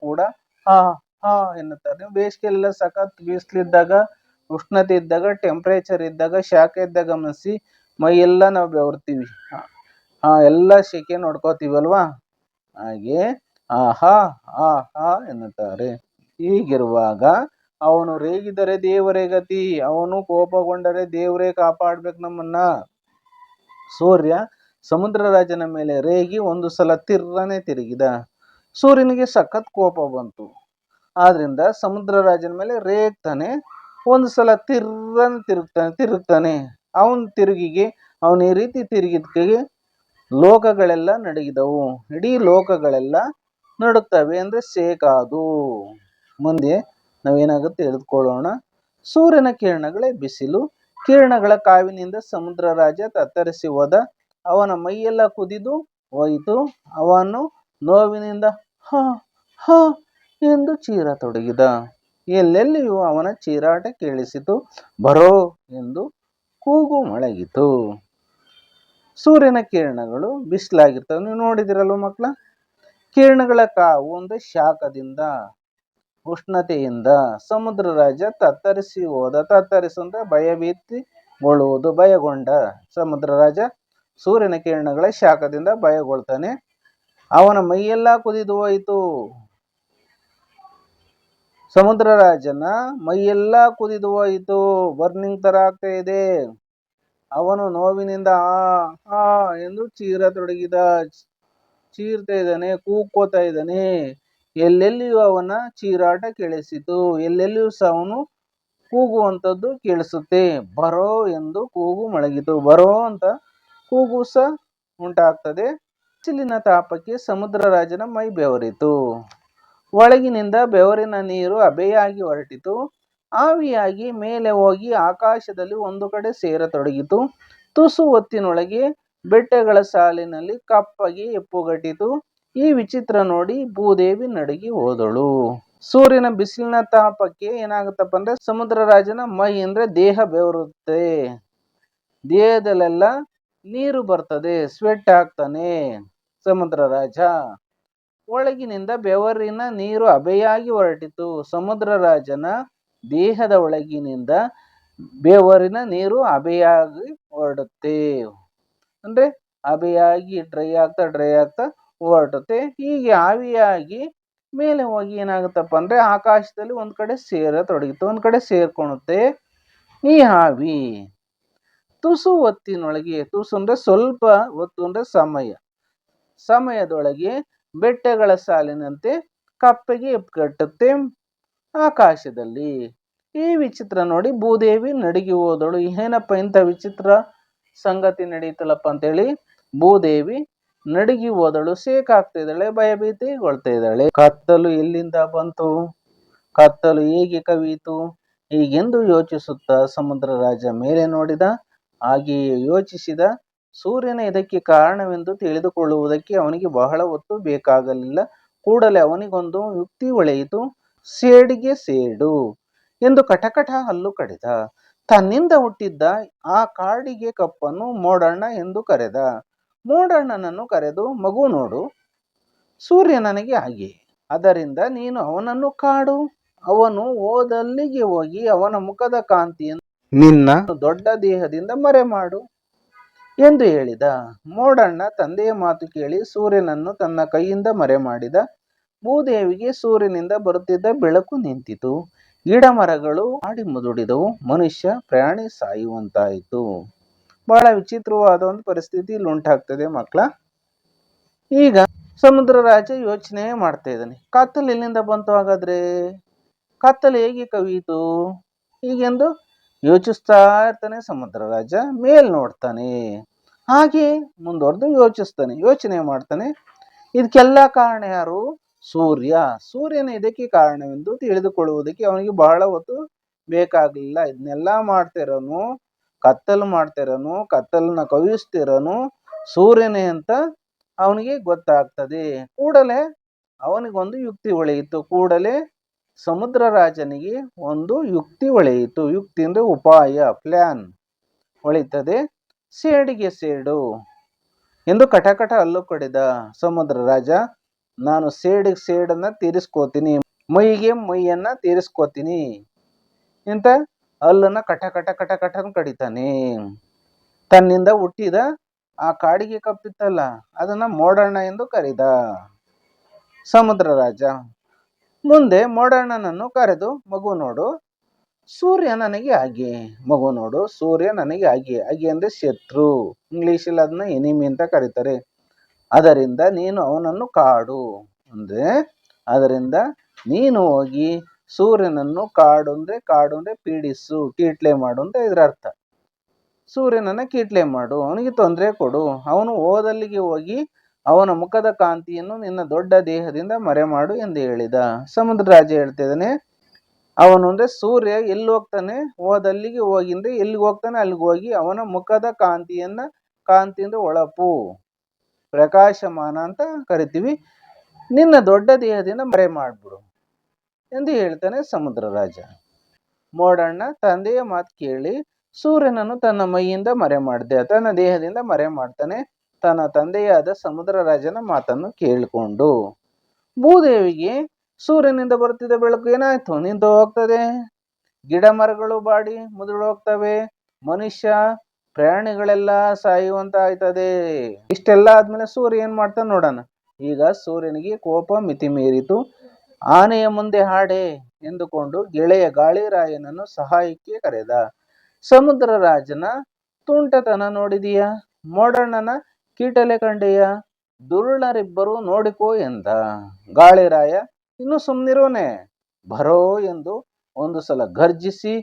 ಕೂಡ ಹಾ ಹಾ ಎನ್ನುತ್ತಾರೆ. ನೀವು ಬೇಸಿಗೆಲ್ಲ ಸಖತ್ ಬಿಸಿಲಿದ್ದಾಗ, ಉಷ್ಣತೆ ಇದ್ದಾಗ ಟೆಂಪರೇಚರ್ ಇದ್ದಾಗ, ಶಾಖ ಇದ್ದಾಗ ಗಮನಿಸಿ ಮೈಯೆಲ್ಲ ನಾವು ಬೆವರ್ತೀವಿ. ಹಾ ಎಲ್ಲ ಶೆಕೆ ನೋಡ್ಕೋತೀವಲ್ವಾ? ಹಾಗೆ ಆಹಾ ಆಹಾ ಎನ್ನುತ್ತಾರೆ. ಹೀಗಿರುವಾಗ ಅವನು ರೇಗಿದರೆ ದೇವರೇ ಗತಿ, ಅವನು ಕೋಪಗೊಂಡರೆ ದೇವರೇ ಕಾಪಾಡ್ಬೇಕು ನಮ್ಮನ್ನ. ಸೂರ್ಯ ಸಮುದ್ರ ರಾಜನ ಮೇಲೆ ರೇಗಿ ಒಂದು ಸಲ ತಿರ್ರನೆ ತಿರುಗಿದ. ಸೂರ್ಯನಿಗೆ ಸಖತ್ ಕೋಪ ಬಂತು. ಆದ್ರಿಂದ ಸಮುದ್ರ ರಾಜನ ಮೇಲೆ ರೇಗ್ತಾನೆ, ಒಂದು ಸಲ ತಿರ್ರನ್ ತಿರುಗ್ತಾನೆ ತಿರುಗ್ತಾನೆ. ಅವನ ತಿರುಗಿಗೆ, ಅವನು ಈ ರೀತಿ ತಿರುಗಿದಕ್ಕೆ ಲೋಕಗಳೆಲ್ಲ ನಡಗಿದವು ಇಡೀ ಲೋಕಗಳೆಲ್ಲ ನಡುತ್ತವೆ ಅಂದ್ರೆ ಸೇಕಾದು ಮುಂದೆ ನಾವೇನಾಗುತ್ತೆ ತಿಳಿದುಕೊಳ್ಳೋಣ. ಸೂರ್ಯನ ಕಿರಣಗಳೇ ಬಿಸಿಲು. ಕಿರಣಗಳ ಕಾವಿನಿಂದ ಸಮುದ್ರ ರಾಜ ತತ್ತರಿಸಿ ಹೋದ. ಅವನ ಮೈಯೆಲ್ಲ ಕುದಿದು ಹೋಯಿತು. ಅವನು ನೋವಿನಿಂದ ಹ ಹ ಎಂದು ಚೀರತೊಡಗಿದ ಎಲ್ಲೆಲ್ಲಿಯೂ ಅವನ ಚೀರಾಟ ಕೇಳಿಸಿತು. ಬರೋ ಎಂದು ಕೂಗು ಮೊಳಗಿತು ಸೂರ್ಯನ ಕಿರಣಗಳು ಬಿಸಿಲಾಗಿರ್ತವೆ. ನೀವು ನೋಡಿದಿರಲ್ವ ಮಕ್ಕಳ ಕಿರಣಗಳ ಕಾವು ಒಂದು ಶಾಖದಿಂದ, ಉಷ್ಣತೆಯಿಂದ ಸಮುದ್ರ ರಾಜ ತತ್ತರಿಸಿ ಹೋದ ತತ್ತರಿಸುವಂತ ಅಂದ್ರೆ ಭಯಭೀತಿಗೊಳ್ಳುವುದು ಭಯಗೊಂಡ ಸಮುದ್ರ ರಾಜ ಸೂರ್ಯನ ಕಿರಣಗಳ ಶಾಖದಿಂದ ಭಯಗೊಳ್ತಾನೆ. ಅವನ ಮೈಯೆಲ್ಲ ಕುದಿದು ಹೋಯಿತು. ಸಮುದ್ರ ರಾಜನ ಮೈಯೆಲ್ಲ ಕುದಿದು ಹೋಯಿತು. ಬರ್ನಿಂಗ್ ತರ ಆಗ್ತಾ ಇದೆ. ಅವನು ನೋವಿನಿಂದ ಆ ಆ ಎಂದು ಚೀರತೊಡಗಿದ ಚೀರ್ತಾ ಇದ್ದಾನೆ ಕೂಗ್ಕೋತಾ ಇದ್ದಾನೆ. ಎಲ್ಲೆಲ್ಲಿಯೂ ಅವನ ಚೀರಾಟ ಕೇಳಿಸಿತು. ಎಲ್ಲೆಲ್ಲಿಯೂ ಸಹ ಅವನು ಕೂಗುವಂಥದ್ದು ಕೇಳಿಸುತ್ತೆ. ಬರೋ ಎಂದು ಕೂಗು ಮೊಳಗಿತು ಬರೋ ಅಂತ ಕೂಗು ಸಹ ಉಂಟಾಗ್ತದೆ. ಚಿಲ್ಲಿನ ತಾಪಕ್ಕೆ ಸಮುದ್ರ ರಾಜನ ಮೈ ಬೆವರಿತು. ಒಳಗಿನಿಂದ ಬೆವರಿನ ನೀರು ಅಬೆಯಾಗಿ ಹೊರಟಿತು. ಆವಿಯಾಗಿ ಮೇಲೆ ಹೋಗಿ ಆಕಾಶದಲ್ಲಿ ಒಂದು ಕಡೆ ಸೇರತೊಡಗಿತು. ತುಸು ಹೊತ್ತಿನೊಳಗೆ ಬೆಟ್ಟಗಳ ಸಾಲಿನಲ್ಲಿ ಕಪ್ಪಗೆ ಎಪ್ಪುಗಟ್ಟಿತು. ಈ ವಿಚಿತ್ರ ನೋಡಿ ಭೂದೇವಿ ನಡುಗಿ ಹೋದಳು. ಸೂರ್ಯನ ಬಿಸಿಲಿನ ತಾಪಕ್ಕೆ ಏನಾಗುತ್ತಪ್ಪ ಅಂದ್ರೆ ಸಮುದ್ರ ರಾಜನ ಮೈ ಅಂದ್ರೆ ದೇಹ ಬೆವರುತ್ತೆ. ದೇಹದಲ್ಲೆಲ್ಲ ನೀರು ಬರ್ತದೆ ಸ್ವೆಟ್ ಆಗ್ತಾನೆ ಸಮುದ್ರ ರಾಜ. ಒಳಗಿನಿಂದ ಬೆವರಿನ ನೀರು ಅಬೆಯಾಗಿ ಹೊರಟಿತು. ಸಮುದ್ರ ರಾಜನ ದೇಹದ ಒಳಗಿನಿಂದ ಬೇವರಿನ ನೀರು ಅಬೆಯಾಗಿ ಹೊರಡುತ್ತೆ. ಅಂದರೆ ಅಬೆಯಾಗಿ ಡ್ರೈ ಆಗ್ತಾ ಡ್ರೈ ಆಗ್ತಾ ಹೊರಟುತ್ತೆ ಹೀಗೆ ಆವಿಯಾಗಿ ಮೇಲೆ ಹೋಗಿ ಏನಾಗುತ್ತಪ್ಪ ಅಂದ್ರೆ ಆಕಾಶದಲ್ಲಿ ಒಂದು ಕಡೆ ಸೇರತೊಡಗಿತು ಒಂದು ಕಡೆ ಸೇರ್ಕೊಳುತ್ತೆ ಈ ಆವಿ ತುಸು ಹೊತ್ತಿನೊಳಗೆ, ತುಸು ಅಂದ್ರೆ ಸ್ವಲ್ಪ ಹೊತ್ತು ಅಂದರೆ ಸಮಯ. ಸಮಯದೊಳಗೆ ಬೆಟ್ಟಗಳ ಸಾಲಿನಂತೆ ಕಪ್ಪೆಗೆ ಎಪ್ಕಟ್ಟುತ್ತೆ ಆಕಾಶದಲ್ಲಿ. ಈ ವಿಚಿತ್ರ ನೋಡಿ ಭೂದೇವಿ ನಡಿಗೆ ಹೋದಳು. ಏನಪ್ಪ ಇಂಥ ವಿಚಿತ್ರ ಸಂಗತಿ ನಡೀತಲ್ಲಪ್ಪ ಅಂತೇಳಿ ಭೂದೇವಿ ನಡಿಗೆ ಹೋದಳು. ಸೇಕಾಗ್ತಾ ಇದ್ದಾಳೆ, ಭಯಭೀತಿಗೊಳ್ತಾ ಇದ್ದಾಳೆ. ಕತ್ತಲು ಎಲ್ಲಿಂದ ಬಂತು? ಕತ್ತಲು ಹೇಗೆ ಕವಿಯಿತು? ಹೀಗೆಂದು ಯೋಚಿಸುತ್ತಾ ಸಮುದ್ರ ರಾಜ ಮೇಲೆ ನೋಡಿದ, ಹಾಗೆಯೇ ಯೋಚಿಸಿದ ಸೂರ್ಯನ ಇದಕ್ಕೆ ಕಾರಣವೆಂದು ತಿಳಿದುಕೊಳ್ಳುವುದಕ್ಕೆ ಅವನಿಗೆ ಬಹಳ ಹೊತ್ತು ಬೇಕಾಗಲಿಲ್ಲ. ಕೂಡಲೇ ಅವನಿಗೊಂದು ಯುಕ್ತಿ ಹೊಳೆಯಿತು ಸೇಡಿಗೆ ಸೇಡು ಎಂದು ಕಟಕಟ ಹಲ್ಲು ಕಡಿದ. ತನ್ನಿಂದ ಹುಟ್ಟಿದ್ದ ಆ ಕಾಡಿಗೆ ಕಪ್ಪನ್ನು ಮೋಡಣ್ಣ ಎಂದು ಕರೆದ. ಮೋಡಣ್ಣನನ್ನು ಕರೆದು, ಮಗು ನೋಡು, ಸೂರ್ಯ ನನಗೆ ಆಗಿ ಅದರಿಂದ ನೀನು ಅವನನ್ನು ಕಾಡು. ಅವನು ಓದಲ್ಲಿಗೆ ಹೋಗಿ ಅವನ ಮುಖದ ಕಾಂತಿಯನ್ನು ನಿನ್ನ ದೊಡ್ಡ ದೇಹದಿಂದ ಮರೆ ಮಾಡು ಎಂದು ಹೇಳಿದ. ಮೋಡಣ್ಣ ತಂದೆಯ ಮಾತು ಕೇಳಿ ಸೂರ್ಯನನ್ನು ತನ್ನ ಕೈಯಿಂದ ಮರೆ ಮಾಡಿದ ಭೂದೇವಿಗೆ ಸೂರ್ಯನಿಂದ ಬರುತ್ತಿದ್ದ ಬೆಳಕು ನಿಂತಿತು. ಗಿಡ ಮರಗಳು ಆಡಿ ಮುದುಡಿದವು. ಮನುಷ್ಯ ಪ್ರಾಣಿ ಸಾಯುವಂತಾಯಿತು. ಬಹಳ ವಿಚಿತ್ರವಾದ ಒಂದು ಪರಿಸ್ಥಿತಿ ಇಲ್ಲಿ ಉಂಟಾಗ್ತದೆ ಮಕ್ಕಳ. ಈಗ ಸಮುದ್ರ ರಾಜ ಯೋಚನೆ ಮಾಡ್ತಾ ಇದ್ದಾನೆ. ಕತ್ತಲು ಇಲ್ಲಿಂದ ಬಂತು ಹಾಗಾದ್ರೆ? ಕತ್ತಲು ಹೇಗೆ ಕವಿಯಿತು? ಹೀಗೆಂದು ಯೋಚಿಸ್ತಾ ಇರ್ತಾನೆ ಸಮುದ್ರ ರಾಜ ಮೇಲ್ ನೋಡ್ತಾನೆ. ಹಾಗೆ ಮುಂದುವರೆದು ಯೋಚಿಸ್ತಾನೆ. ಯೋಚನೆ ಮಾಡ್ತಾನೆ. ಇದಕ್ಕೆಲ್ಲ ಕಾರಣ ಯಾರು? ಸೂರ್ಯ. ಸೂರ್ಯನ ಇದಕ್ಕೆ ಕಾರಣವೆಂದು ತಿಳಿದುಕೊಳ್ಳುವುದಕ್ಕೆ ಅವನಿಗೆ ಬಹಳ ಹೊತ್ತು ಬೇಕಾಗಲಿಲ್ಲ. ಇದನ್ನೆಲ್ಲ ಮಾಡ್ತಿರೋನು, ಕತ್ತಲು ಮಾಡ್ತಿರೋನು, ಕತ್ತಲನ್ನ ಕವಿಸ್ತಿರೋನು ಸೂರ್ಯನೇ ಅಂತ ಅವನಿಗೆ ಗೊತ್ತಾಗ್ತದೆ. ಕೂಡಲೇ ಅವನಿಗೊಂದು ಯುಕ್ತಿ ಒಳೆಯಿತು. ಕೂಡಲೇ ಸಮುದ್ರ ರಾಜನಿಗೆ ಒಂದು ಯುಕ್ತಿ ಒಳೆಯಿತು. ಯುಕ್ತಿ ಅಂದ್ರೆ ಉಪಾಯ, ಪ್ಲಾನ್ ಒಳಿತದೆ. ಸೇಡಿಗೆ ಸೇಡು. ಎಂದು ಕಟಕಟ ಅಲ್ಲು ಕಡಿದ ಸಮುದ್ರ ರಾಜ ನಾನು ಸೇಡಿಗೆ ಸೇಡನ್ನು ತೀರಿಸ್ಕೋತೀನಿ. ಮೈಗೆ ಮೈಯನ್ನ ತೀರಿಸ್ಕೋತೀನಿ. ಎಂತ? ಅಲ್ಲನ್ನು ಕಟ ಕಟ ಕಟ ಕಟನ್ ಕಡಿತಾನೆ. ತನ್ನಿಂದ ಹುಟ್ಟಿದ ಆ ಕಾಡಿಗೆ ಕಪ್ಪಿತ್ತಲ್ಲ, ಅದನ್ನ ಮೋಡಣ್ಣ ಎಂದು ಕರೆದ. ಸಮುದ್ರ ರಾಜ, ಮುಂದೆ ಮೋಡಣ್ಣನನ್ನು ಕರೆದು, ಮಗು ನೋಡು, ಸೂರ್ಯ ನನಗೆ ಆಗಿ ಮಗು ನೋಡು, ಸೂರ್ಯ ನನಗೆ ಆಗಿ ಆಗಿ ಅಂದ್ರೆ ಶತ್ರು. ಇಂಗ್ಲೀಷಲ್ಲಿ ಅದನ್ನ ಎನಿಮಿ ಅಂತ ಕರೀತಾರೆ. ಅದರಿಂದ ನೀನು ಅವನನ್ನು ಕಾಡು. ಅಂದ್ರೆ ಅದರಿಂದ ನೀನು ಹೋಗಿ ಸೂರ್ಯನನ್ನು ಕಾಡು ಅಂದ್ರೆ ಕಾಡು ಅಂದ್ರೆ ಪೀಡಿಸು, ಕೀಟ್ಲೆ ಮಾಡು ಅಂತ ಇದರ ಅರ್ಥ. ಸೂರ್ಯನನ್ನ ಕೀಟ್ಲೆ ಮಾಡು, ಅವನಿಗೆ ತೊಂದರೆ ಕೊಡು. ಅವನು ಓದಲ್ಲಿಗೆ ಹೋಗಿ ಅವನ ಮುಖದ ಕಾಂತಿಯನ್ನು ನಿನ್ನ ದೊಡ್ಡ ದೇಹದಿಂದ ಮರೆ ಮಾಡು ಎಂದು ಹೇಳಿದ. ಸಮುದ್ರ ರಾಜ ಹೇಳ್ತಿದ್ದಾನೆ ಅವನು ಅಂದ್ರೆ ಸೂರ್ಯ ಎಲ್ಲಿ ಹೋಗ್ತಾನೆ? ಓದಲ್ಲಿಗೆ ಹೋಗಿ ಎಲ್ಲಿಗೆ ಹೋಗ್ತಾನೆ? ಅಲ್ಲಿಗೆ ಹೋಗಿ ಅವನ ಮುಖದ ಕಾಂತಿಯನ್ನ, ಕಾಂತಿಯಿಂದ ಒಳಪು. ಪ್ರಕಾಶಮಾನ ಅಂತ ಕರಿತೀವಿ. ನಿನ್ನ ದೊಡ್ಡ ದೇಹದಿಂದ ಮರೆ ಮಾಡ್ಬಿಡು ಎಂದು ಹೇಳ್ತಾನೆ ಸಮುದ್ರ ರಾಜ. ಮೋಡಣ್ಣ ತಂದೆಯ ಮಾತು ಕೇಳಿ, ಸೂರ್ಯನನ್ನು ತನ್ನ ಮೈಯಿಂದ ಮರೆ ಮಾಡಿದೆ, ತನ್ನ ದೇಹದಿಂದ ಮರೆ ಮಾಡ್ತಾನೆ, ತನ್ನ ತಂದೆಯಾದ ಸಮುದ್ರ ರಾಜನ ಮಾತನ್ನು ಕೇಳಿಕೊಂಡು, ಭೂದೇವಿಗೆ ಸೂರ್ಯನಿಂದ ಬರುತ್ತಿದ್ದ ಬೆಳಕು ಏನಾಯ್ತು? ನಿಂತು ಹೋಗ್ತದೆ ಗಿಡ ಮರಗಳು ಬಾಡಿ ಮುದುಳು ಹೋಗ್ತವೆ ಮನುಷ್ಯ ಪ್ರಾಣಿಗಳೆಲ್ಲ ಸಾಯುವಂತ ಆಯ್ತದೆ ಇಷ್ಟೆಲ್ಲ ಆದ್ಮೇಲೆ ಸೂರ್ಯ ಏನ್ ಮಾಡ್ತಾನೆ ನೋಡೋಣ. ಈಗ ಸೂರ್ಯನಿಗೆ ಕೋಪ ಮಿತಿ ಮೀರಿತು. ಆನೆಯ ಮುಂದೆ ಹಾಡೆ ಎಂದುಕೊಂಡು ಗೆಳೆಯ ಗಾಳಿರಾಯನನ್ನು ಸಹಾಯಕ್ಕೆ ಕರೆದ. ಸಮುದ್ರ ರಾಜನ, ತುಂಟತನ ನೋಡಿದೀಯ? ಮೋಡಣ್ಣನ ಕೀಟಲೆ ಕಂಡೆಯ? ದುರುಳರಿಬ್ಬರು ನೋಡಿಕೋ ಎಂದ. ಗಾಳಿರಾಯ ಇನ್ನು ಸುಮ್ಮನಿರೋನೆ ಬರೋ ಎಂದು ಒಂದು ಸಲ ಗರ್ಜಿಸಿ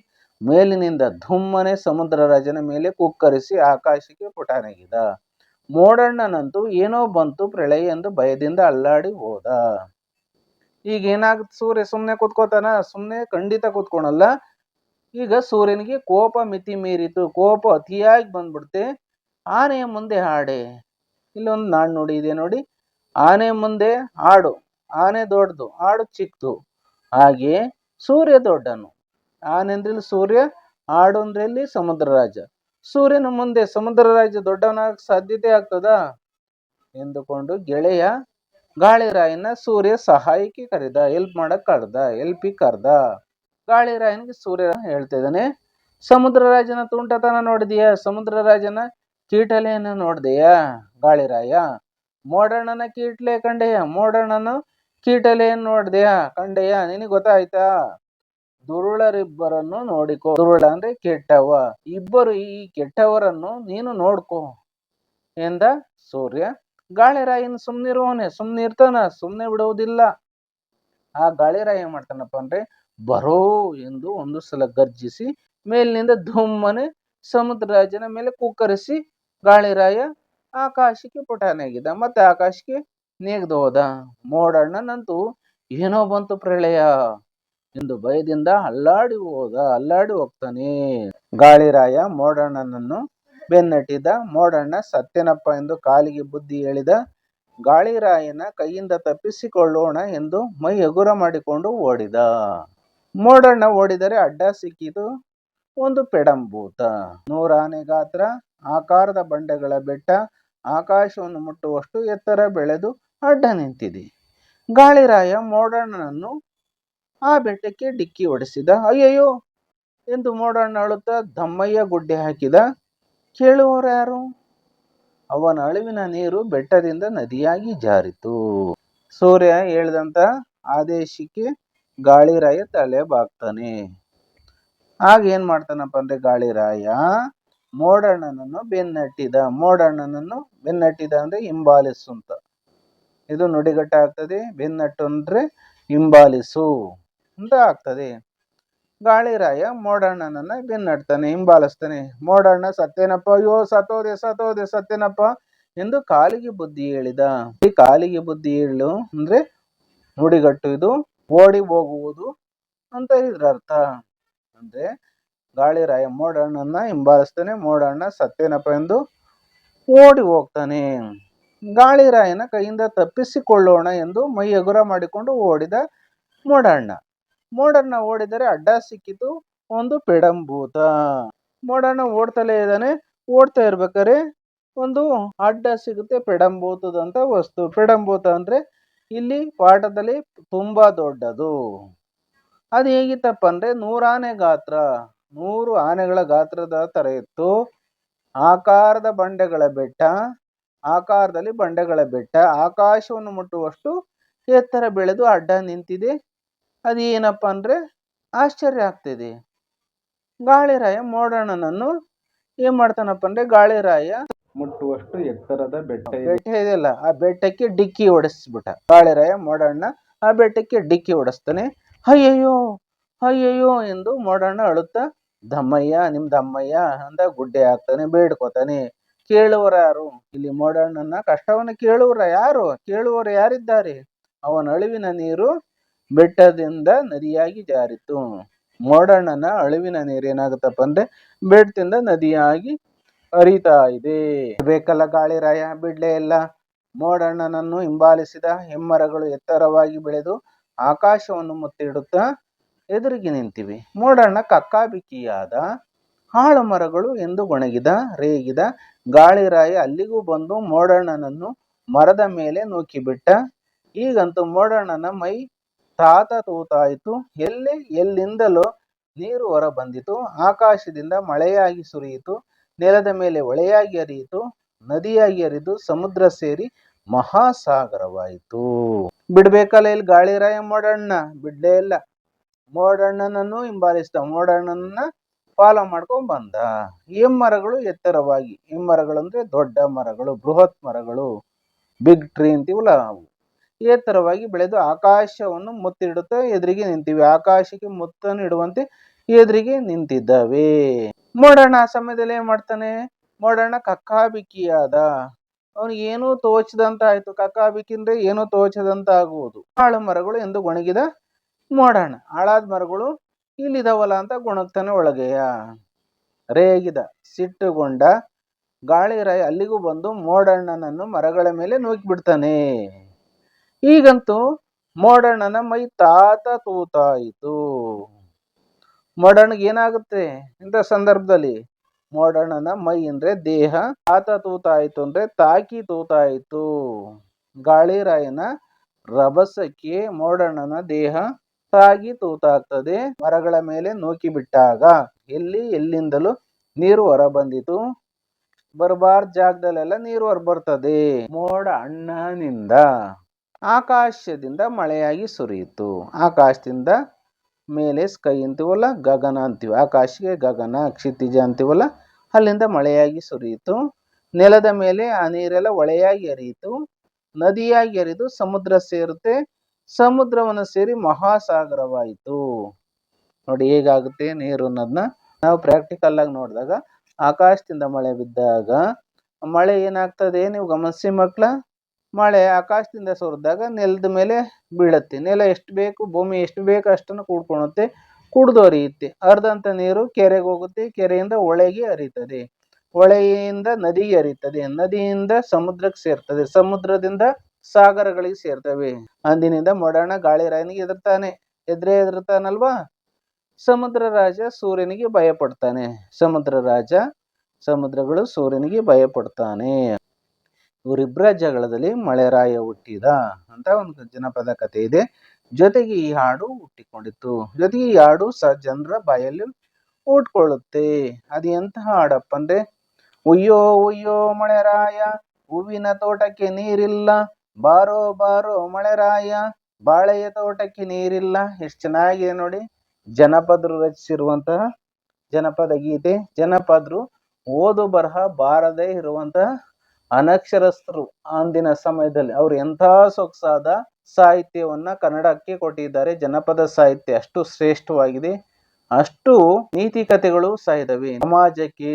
ಮೇಲಿನಿಂದ ಧುಮ್ಮನೆ ಸಮುದ್ರ ರಾಜನ ಮೇಲೆ ಕುಕ್ಕರಿಸಿ ಆಕಾಶಕ್ಕೆ ಪುಟಾನೆಗಿದ ಮೋಡಣ್ಣನಂತೂ ಏನೋ ಬಂತು ಪ್ರಳಯ ಎಂದು ಭಯದಿಂದ ಅಲ್ಲಾಡಿ ಹೋದ. ಈಗ ಏನಾಗುತ್ತೆ ಸೂರ್ಯ? ಸುಮ್ಮನೆ ಕೂತ್ಕೋತಾನ? ಸುಮ್ಮನೆ ಖಂಡಿತ ಕೂತ್ಕೊಳಲ್ಲ. ಈಗ ಸೂರ್ಯನಿಗೆ ಕೋಪ ಮಿತಿ ಮೀರಿತು. ಕೋಪ ಅತಿಯಾಗಿ ಬಂದ್ಬಿಡ್ತೆ. ಆನೆ ಮುಂದೆ ಹಾಡೆ. ಇಲ್ಲೊಂದು ನಾಡು ನೋಡಿ, ಇದೆ ನೋಡಿ. ಆನೆ ಮುಂದೆ ಹಾಡು ಆನೆ ದೊಡ್ಡದು. ಹಾಡು ಚಿಕ್ಕದು ಹಾಗೆ ಸೂರ್ಯ ದೊಡ್ಡನು. ಆನೆ ಅಂದ್ರೆ ಇಲ್ಲಿ ಸೂರ್ಯ ಆಡು ಅಂದ್ರೆ ಇಲ್ಲಿ ಸಮುದ್ರ ರಾಜ ಸೂರ್ಯನ ಮುಂದೆ ಸಮುದ್ರ ರಾಜ ದೊಡ್ಡವನಾಗ ಸಾಧ್ಯತೆ ಆಗ್ತದ? ಎಂದುಕೊಂಡು ಗೆಳೆಯ ಗಾಳಿರಾಯನ ಸೂರ್ಯ ಸಹಾಯಕ್ಕೆ ಕರೆದ ಹೆಲ್ಪ್ ಮಾಡಕ್ ಕರೆದ ಎಲ್ಪಿಗೆ ಕರೆದ. ಗಾಳಿರಾಯನಿಗೆ ಸೂರ್ಯ ಹೇಳ್ತಿದ್ದಾನೆ ಸಮುದ್ರ ರಾಜನ ತುಂಟತನ ನೋಡಿದೀಯ ಸಮುದ್ರ ರಾಜನ ಕೀಟಲೆಯನ್ನು ನೋಡಿದೆಯಾ? ಗಾಳಿರಾಯ, ಮೋಡಣ್ಣನ ಕೀಟ್ಲೆ ಕಂಡೆಯ, ಮೋಡಣ್ಣನ ಕೀಟಲೆಯನ್ನು ನೋಡಿದೆಯಾ, ಕಂಡೆಯ, ನಿನಗೆ ಗೊತ್ತಾಯ್ತಾ? ದುರುಳರಿಬ್ಬರನ್ನು ನೋಡಿಕೋ. ದುರುಳ ಅಂದ್ರೆ ಕೆಟ್ಟವ. ಇಬ್ಬರು ಈ ಕೆಟ್ಟವರನ್ನು ನೀನು ನೋಡ್ಕೋ ಎಂದ ಸೂರ್ಯ. ಗಾಳಿರಾಯನ್ ಸುಮ್ನಿರುವವನೆ ಸುಮ್ನೆ ಇರ್ತಾನ ಸುಮ್ನೆ ಬಿಡುವುದಿಲ್ಲ ಆ ಗಾಳಿರಾಯ ಏನ್ ಮಾಡ್ತಾನಪ್ಪ ಅಂದ್ರೆ ಬರೋ ಎಂದು ಒಂದು ಸಲ ಗರ್ಜಿಸಿ ಮೇಲಿನಿಂದ ಧುಮ್ಮನೆ ಸಮುದ್ರ ರಾಜನ ಮೇಲೆ ಕುಕ್ಕರಿಸಿ ಗಾಳಿರಾಯ ಆಕಾಶಕ್ಕೆ ಪುಟಾನೆಗಿದ ಮತ್ತೆ ಆಕಾಶಕ್ಕೆ ನೇಗ್ದು ಹೋದ ಮೋಡಣ್ಣನಂತೂ ಏನೋ ಬಂತು ಪ್ರಳಯ. ಎಂದು ಭಯದಿಂದ ಅಲ್ಲಾಡಿ ಹೋದ ಅಲ್ಲಾಡಿ ಹೋಗ್ತಾನೆ. ಗಾಳಿರಾಯ ಮೋಡಣ್ಣನನ್ನು ಬೆನ್ನಟ್ಟಿದ ಮೋಡಣ್ಣ ಸತ್ಯನಪ್ಪ ಎಂದು ಕಾಲಿಗೆ ಬುದ್ಧಿ ಹೇಳಿದ, ಗಾಳಿರಾಯನ ಕೈಯಿಂದ ತಪ್ಪಿಸಿಕೊಳ್ಳೋಣ ಎಂದು ಮೈ ಹಗುರ ಮಾಡಿಕೊಂಡು ಓಡಿದ. ಮೋಡಣ್ಣ ಓಡಿದರೆ ಅಡ್ಡ ಸಿಕ್ಕಿತು, ಒಂದು ಪೆಡಂಭೂತ ನೂರಾನೆ ಗಾತ್ರ, ಆಕಾರದ ಬಂಡೆಗಳ ಬೆಟ್ಟ, ಆಕಾಶವನ್ನು ಮುಟ್ಟುವಷ್ಟು ಎತ್ತರ ಬೆಳೆದು ಅಡ್ಡ ನಿಂತಿದೆ. ಗಾಳಿರಾಯ ಮೋಡಣ್ಣನನ್ನು ಆ ಬೆಟ್ಟಕ್ಕೆ ಡಿಕ್ಕಿ ಹೊಡೆಸಿದ. ಅಯ್ಯಯ್ಯೋ! ಎಂದು ಮೋಡಣ್ಣ ಅಳುತ್ತಾ ದಮ್ಮಯ್ಯ ಗುಡ್ಡೆ ಹಾಕಿದ. ಕೇಳುವವರು ಯಾರು? ಅವನ ಅಳಿವಿನ ನೀರು ಬೆಟ್ಟದಿಂದ ನದಿಯಾಗಿ ಜಾರಿತು. ಸೂರ್ಯ ಹೇಳಿದಂತ ಆದೇಶಕ್ಕೆ ಗಾಳಿರಾಯ ತಲೆ ಬಾಗ್ತಾನೆ. ಆಗ ಏನ್ ಮಾಡ್ತಾನಪ್ಪ ಅಂದ್ರೆ ಗಾಳಿರಾಯ, ಮೋಡಣ್ಣನನ್ನು ಬೆನ್ನಟ್ಟಿದ. ಮೋಡಣ್ಣನನ್ನು ಬೆನ್ನಟ್ಟಿದ ಅಂದ್ರೆ ಹಿಂಬಾಲಿಸು ಅಂತ. ಇದು ನುಡಿಗಟ್ಟಾಗ್ತದೆ. ಬೆನ್ನಟ್ಟು ಅಂದ್ರೆ ಹಿಂಬಾಲಿಸು. ಅಂತ ಆಗ್ತದೆ. ಗಾಳಿರಾಯ ಮೋಡಣ್ಣನನ್ನ ಬೆನ್ನಡ್ತಾನೆ, ಹಿಂಬಾಲಿಸ್ತಾನೆ. ಮೋಡಣ್ಣ ಸತ್ತೇನಪ್ಪ ಅಯ್ಯೋ, ಸತ್ತೋದೆ ಸತೋದೆ ಸತ್ಯನಪ್ಪ ಎಂದು ಕಾಲಿಗೆ ಬುದ್ಧಿ ಹೇಳಿದ. ಈ ಕಾಲಿಗೆ ಬುದ್ಧಿ ಹೇಳು ಅಂದ್ರೆ ನುಡಿಗಟ್ಟು ಇದು, ಓಡಿ ಹೋಗುವುದು ಅಂತ ಇದ್ರ ಅರ್ಥ ಅಂದ್ರೆ ಗಾಳಿರಾಯ ಮೋಡಣ್ಣನ ಹಿಂಬಾಲಿಸ್ತಾನೆ, ಮೋಡಣ್ಣ ಸತ್ತೇನಪ್ಪ ಎಂದು ಓಡಿ ಹೋಗ್ತಾನೆ. ಗಾಳಿರಾಯನ ಕೈಯಿಂದ ತಪ್ಪಿಸಿಕೊಳ್ಳೋಣ ಎಂದು ಮೈ ಎಗುರ ಮಾಡಿಕೊಂಡು ಓಡಿದ ಮೋಡಣ್ಣ. ಮೋಡಣ್ಣ ಓಡಿದರೆ ಅಡ್ಡ ಸಿಕ್ಕಿತು, ಒಂದು ಪೆಡಂಭೂತ ಮೋಡಣ್ಣ ಓಡ್ತಲೇ ಇದ್ದಾನೆ, ಓಡ್ತಾ ಇರ್ಬೇಕಾರೆ ಒಂದು ಅಡ್ಡ ಸಿಗುತ್ತೆ ಪೆಡಂಭೂತದಂತ ವಸ್ತು. ಪೆಡಂಭೂತ ಅಂದ್ರೆ ಇಲ್ಲಿ ಪಾಠದಲ್ಲಿ ತುಂಬಾ ದೊಡ್ಡದು. ಅದು ಹೇಗಿತ್ತಪ್ಪ ಅಂದ್ರೆ ನೂರಾನೆ ಗಾತ್ರ. ನೂರು ಆನೆಗಳ ಗಾತ್ರದ ತರ ಇತ್ತು. ಆಕಾರದ ಬಂಡೆಗಳ ಬೆಟ್ಟ, ಆಕಾರದಲ್ಲಿ ಬಂಡೆಗಳ ಬೆಟ್ಟ. ಆಕಾಶವನ್ನು ಮುಟ್ಟುವಷ್ಟು ಎತ್ತರ ಬೆಳೆದು ಅಡ್ಡ ನಿಂತಿದೆ. ಅದೇನಪ್ಪ ಅಂದ್ರೆ ಆಶ್ಚರ್ಯ ಆಗ್ತಿದೆ. ಗಾಳಿರಾಯ ಮೋಡಣ್ಣನನ್ನು ಏನ್ ಮಾಡ್ತಾನಪ್ಪ ಅಂದ್ರೆ ಗಾಳಿರಾಯ ಮುಟ್ಟುವಷ್ಟು ಎತ್ತರದ ಬೆಟ್ಟ. ಬೆಟ್ಟ ಇದೆಯಲ್ಲ ಆ ಬೆಟ್ಟಕ್ಕೆ ಡಿಕ್ಕಿ ಹೊಡೆಸ್ಬಿಟ್ಟ. ಗಾಳಿರಾಯ ಮೋಡಣ್ಣ ಆ ಬೆಟ್ಟಕ್ಕೆ ಡಿಕ್ಕಿ ಹೊಡೆಸ್ತಾನೆ. ಅಯ್ಯಯ್ಯೋ ಅಯ್ಯಯ್ಯೋ ಎಂದು ಮೋಡಣ್ಣ ಅಳುತ್ತಾ ದಮ್ಮಯ್ಯ ನಿಮ್ ದಮ್ಮಯ್ಯ ಅಂತ ಗುಡ್ಡೆ ಹಾಕ್ತಾನೆ ಬೇಡ್ಕೋತಾನೆ. ಕೇಳುವರ ಯಾರು? ಇಲ್ಲಿ ಮೋಡಣ್ಣನ ಕಷ್ಟವನ್ನು ಕೇಳುವರ ಯಾರು? ಕೇಳುವರು ಯಾರಿದ್ದಾರೆ? ಅವನ ಅಳಿವಿನ ನೀರು ಬೆಟ್ಟದಿಂದ ನದಿಯಾಗಿ ಜಾರಿತು. ಮೋಡಣ್ಣನ ಅಳಿವಿನ ನೀರು ಏನಾಗುತ್ತಪ್ಪ ಅಂದ್ರೆ ಬೆಟ್ಟದಿಂದ ನದಿಯಾಗಿ ಹರಿತಾ ಇದೆ. ಬೇಕಲ್ಲ ಗಾಳಿರಾಯ ಬಿಡ್ಲೇ ಇಲ್ಲ. ಮೋಡಣ್ಣನನ್ನು ಹಿಂಬಾಲಿಸಿದ ಹೆಮ್ಮರಗಳು ಎತ್ತರವಾಗಿ ಬೆಳೆದು ಆಕಾಶವನ್ನು ಮುತ್ತಿಡುತ್ತಾ ಎದುರಿಗೆ ನಿಂತಿವೆ. ಮೋಡಣ್ಣ ಕಕ್ಕಾಬಿಕ್ಕಿಯಾದ ಹಾಳು ಮರಗಳು ಎಂದು ಗೊಣಗಿದ, ರೇಗಿದ ಗಾಳಿರಾಯ ಅಲ್ಲಿಗೂ ಬಂದು ಮೋಡಣ್ಣನನ್ನು ಮರದ ಮೇಲೆ ನೂಕಿಬಿಟ್ಟ. ಈಗಂತೂ ಮೋಡಣ್ಣನ ಮೈ ತಾತ ತೂತಾಯಿತು ಎಲ್ಲಿ? ಎಲ್ಲಿಂದಲೋ ನೀರು ಹೊರ ಬಂದಿತು ಆಕಾಶದಿಂದ ಮಳೆಯಾಗಿ ಸುರಿಯಿತು. ನೆಲದ ಮೇಲೆ ಹೊಳೆಯಾಗಿ ಹರಿಯಿತು. ನದಿಯಾಗಿ ಹರಿದು ಸಮುದ್ರ ಸೇರಿ ಮಹಾಸಾಗರವಾಯಿತು. ಬಿಡ್ಬೇಕಲ್ಲ ಇಲ್ಲಿ ಗಾಳಿರಾಯ ಮೋಡಣ್ಣ? ಬಿಡ್ಲೇ ಇಲ್ಲ. ಮೋಡಣ್ಣನನ್ನು ಹಿಂಬಾಲಿಸಿದ ಮೋಡಣ್ಣನ ಫಾಲೋ ಮಾಡ್ಕೊಂಡ್ ಬಂದ. ಹೆಮ್ಮರಗಳು ಎತ್ತರವಾಗಿ. ಹೆಮ್ಮರಗಳು ಅಂದ್ರೆ ದೊಡ್ಡ ಮರಗಳು, ಬೃಹತ್ ಮರಗಳು. ಬಿಗ್ ಟ್ರೀ ಅಂತೀವಲ್ಲ ಅವು. ಎತ್ತರವಾಗಿ ಬೆಳೆದು ಆಕಾಶವನ್ನು ಮುತ್ತಿಡುತ್ತಾ ಎದುರಿಗೆ ನಿಂತಿವೆ. ಆಕಾಶಕ್ಕೆ ಮುತ್ತನ್ನು ಇಡುವಂತೆ ಎದುರಿಗೆ ನಿಂತಿದ್ದಾವೆ. ಮೋಡಣ್ಣ ಆ ಸಮಯದಲ್ಲಿ ಏನ್ ಮಾಡ್ತಾನೆ? ಮೋಡಣ್ಣ ಕಕ್ಕಾಬಿಕ್ಕಿಯಾದ. ಅವನಿಗೆ ಏನೂ ತೋಚದಂತ ಆಯ್ತು ಕಕ್ಕಾಬಿಕ್ಕಿ ಏನೂ ತೋಚದಂತ ಆಗುವುದು ಹಾಳು ಮರಗಳು ಎಂದು ಗೊಣಗಿದ ಮೋಡಣ್ಣ. ಹಾಳಾದ ಮರಗಳು ಇಲ್ಲಿದಾವಲ್ಲ ಅಂತ ಗೊಣಗ್ತಾನೆ ಒಳಗೆಯ ರೇಗಿದ ಸಿಟ್ಟುಗೊಂಡ ಗಾಳಿ ಗಾಳಿರಾಯ ಅಲ್ಲಿಗೂ ಬಂದು ಮೋಡಣ್ಣನನ್ನು ಮರಗಳ ಮೇಲೆ ನೂಕಿಬಿಡ್ತಾನೆ. ಈಗಂತೂ ಮೋಡಣ್ಣನ ಮೈ ತಾತ ತೂತಾಯಿತು. ಮೋಡಣ್ಣಗೆ ಏನಾಗುತ್ತೆ ಇಂಥ ಸಂದರ್ಭದಲ್ಲಿ? ಮೋಡಣ್ಣನ ಮೈ ಅಂದ್ರೆ ದೇಹ, ತಾತ ತೂತಾಯಿತು ಅಂದ್ರೆ ತಾಕಿ ತೂತಾಯಿತು. ಗಾಳಿರಾಯನ ರಭಸಕ್ಕೆ ಮೋಡಣ್ಣನ ದೇಹ ತಾಗಿ ತೂತಾಗ್ತದೆ. ಮರಗಳ ಮೇಲೆ ನೂಕಿ ಬಿಟ್ಟಾಗ ಎಲ್ಲಿ ಎಲ್ಲಿಂದಲೂ ನೀರು ಹೊರ ಬಂದಿತು ಬರಬಾರ್ದ ಜಾಗದಲ್ಲೆಲ್ಲ ನೀರು ಹೊರ ಬರ್ತದೆ ಮೋಡ ಅಣ್ಣನಿಂದ ಆಕಾಶದಿಂದ ಮಳೆಯಾಗಿ ಸುರಿಯಿತು. ಆಕಾಶದಿಂದ ಮೇಲೆ ಸ್ಕೈ ಅಂತೀವಲ್ಲ, ಗಗನ ಅಂತೀವಿ. ಆಕಾಶಕ್ಕೆ ಗಗನ, ಕ್ಷಿತಿಜ ಅಂತೀವಲ್ಲ, ಅಲ್ಲಿಂದ ಮಳೆಯಾಗಿ ಸುರಿಯಿತು. ನೆಲದ ಮೇಲೆ ಆ ನೀರೆಲ್ಲ ಒಳೆಯಾಗಿ ಎರಿಯಿತು ನದಿಯಾಗಿ ಎರಿದು ಸಮುದ್ರ ಸೇರುತ್ತೆ. ಸಮುದ್ರವನ್ನು ಸೇರಿ ಮಹಾಸಾಗರವಾಯಿತು. ನೋಡಿ ಹೇಗಾಗುತ್ತೆ ನೀರು ಅನ್ನೋದನ್ನ ನಾವು ಪ್ರಾಕ್ಟಿಕಲ್ ಆಗಿ ನೋಡಿದಾಗ, ಆಕಾಶದಿಂದ ಮಳೆ ಬಿದ್ದಾಗ, ಮಳೆ ಏನಾಗ್ತದೆ? ನೀವು ಗಮನಿಸಿ ಮಕ್ಕಳ ಮಳೆ ಆಕಾಶದಿಂದ ಸುರಿದಾಗ ನೆಲದ ಮೇಲೆ ಬೀಳುತ್ತೆ. ನೆಲ ಎಷ್ಟು ಬೇಕು, ಭೂಮಿ ಎಷ್ಟು ಬೇಕು ಅಷ್ಟನ್ನು ಕೂಡ್ಕೊಳುತ್ತೆ ಕುಡಿದು ಹರಿಯುತ್ತೆ. ಅರ್ಧಂಥ ನೀರು ಕೆರೆಗೆ ಹೋಗುತ್ತೆ, ಕೆರೆಯಿಂದ ಹೊಳೆಗೆ ಹರಿತದೆ. ಹೊಳೆಯಿಂದ ನದಿಗೆ ಹರಿತದೆ. ನದಿಯಿಂದ ಸಮುದ್ರಕ್ಕೆ ಸೇರ್ತದೆ. ಸಮುದ್ರದಿಂದ ಸಾಗರಗಳಿಗೆ ಸೇರ್ತವೆ. ಅಂದಿನಿಂದ ಮೊಡಣ ಗಾಳಿರಾಯನಿಗೆ ಎದುರ್ತಾನೆ ಎದುರೇ ಎದುರ್ತಾನಲ್ವಾ ಸಮುದ್ರ ರಾಜ ಸೂರ್ಯನಿಗೆ ಭಯ ಪಡ್ತಾನೆ ಸಮುದ್ರ ರಾಜ, ಸಮುದ್ರಗಳು ಸೂರ್ಯನಿಗೆ ಭಯ ಪಡ್ತಾನೆ ಇವರಿಬ್ಬರ ಜಗಳದಲ್ಲಿ ಮಳೆರಾಯ ಹುಟ್ಟಿದ ಅಂತ ಒಂದು ಜನಪದ ಕಥೆ ಇದೆ. ಜೊತೆಗೆ ಈ ಹಾಡು ಹುಟ್ಟಿಕೊಂಡಿತ್ತು. ಜೊತೆಗೆ ಈ ಹಾಡು ಸಹ ಜನರ ಬಾಯಲ್ಲಿ ಹುಟ್ಕೊಳ್ಳುತ್ತೆ ಅದು ಎಂತಹ ಹಾಡಪ್ಪ ಅಂದ್ರೆ, ಉಯ್ಯೋ ಉಯ್ಯೋ ಮಳೆರಾಯ ಹೂವಿನ ತೋಟಕ್ಕೆ ನೀರಿಲ್ಲ, ಬಾರೋ ಬಾರೋ ಮಳೆರಾಯ ಬಾಳೆಯ ತೋಟಕ್ಕೆ ನೀರಿಲ್ಲ. ಎಷ್ಟು ಚೆನ್ನಾಗಿದೆ ನೋಡಿ, ಜನಪದರು ರಚಿಸಿರುವಂತಹ ಜನಪದ ಗೀತೆ. ಜನಪದರು ಓದು ಬರಹ ಬಾರದೇ ಇರುವಂತಹ ಅನಕ್ಷರಸ್ಥರು ಅಂದಿನ ಸಮಯದಲ್ಲಿ ಅವರು ಎಂಥ ಸೊಗಸಾದ ಸಾಹಿತ್ಯವನ್ನ ಕನ್ನಡಕ್ಕೆ ಕೊಟ್ಟಿದ್ದಾರೆ, ಜನಪದ ಸಾಹಿತ್ಯ ಅಷ್ಟು ಶ್ರೇಷ್ಠವಾಗಿದೆ, ಅಷ್ಟು ನೀತಿ ಕಥೆಗಳು ಸಹ ಇದಾವೆ ಸಮಾಜಕ್ಕೆ,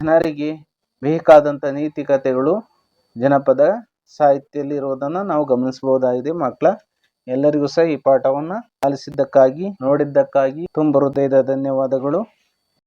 ಜನರಿಗೆ ಬೇಕಾದಂತ ನೀತಿ ಕಥೆಗಳು ಜನಪದ ಸಾಹಿತ್ಯದಲ್ಲಿ ನಾವು ಗಮನಿಸಬಹುದಾಗಿದೆ. ಮಕ್ಕಳ ಎಲ್ಲರಿಗೂ ಸಹ ಈ ಪಾಠವನ್ನ ಆಲಿಸಿದ್ದಕ್ಕಾಗಿ ನೋಡಿದ್ದಕ್ಕಾಗಿ ತುಂಬ ಹೃದಯದ ಧನ್ಯವಾದಗಳು.